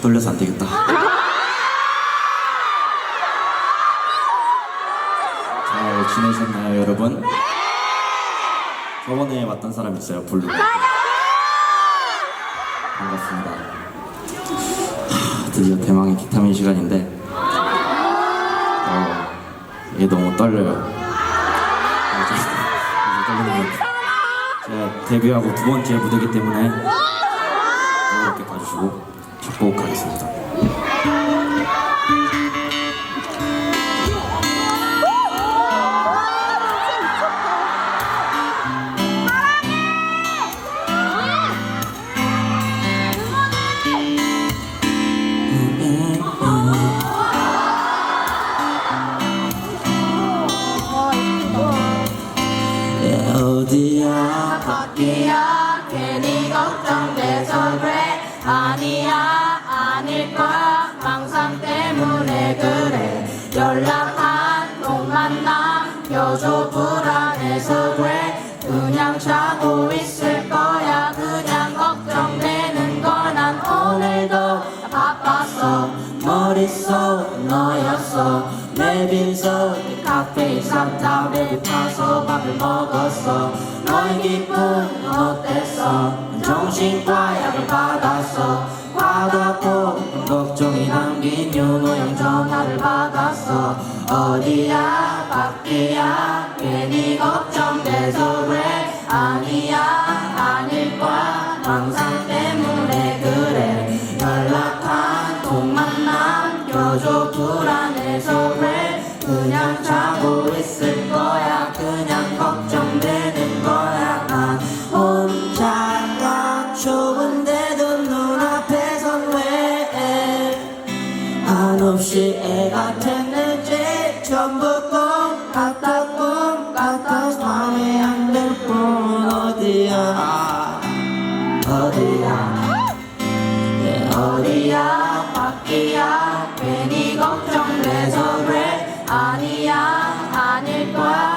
떨려서 안 되겠다. 잘 지내셨나요, 여러분? 저번에 왔던 사람 있어요, 블루. 반갑습니다. 하, 드디어 대망의 기타민 시간인데, 어, 이게 너무 떨려요. 제가 데뷔하고 두 번째 무대이기 때문에 첫곡 가겠습니다. 어디야? 밖이야. 괜히 걱정돼서 그래. 아니야 거야 망상 때문에 그래. 연락 한 통만 남겨줘 불안해서 그래 그냥 자고 있을 거야. 그냥 걱정되는 거난 오늘도 바빴어. 머릿속 너였어. 내 빈속 카페인 샀다 배고파서 밥을 먹었어. 너의 기분 어땠어? 정신과 약을 받았어 받았고 걱정이 남긴 윤호영 전화를 받았어. 어디야? 밖이야? 괜히 걱정돼서 그래? 아니야? 아닐 거야. 망상 때문에 그래. 연락 한 통만 남겨줘 불안해서 그래? 그냥 한없이 애가 됐는지 전부 꿈 같아 꿈 같아서 맘에 안들뿐 어디야? 어디야? 내 어디야? 밖이야? 괜히 걱정돼서 그래? 아니야 아닐 거야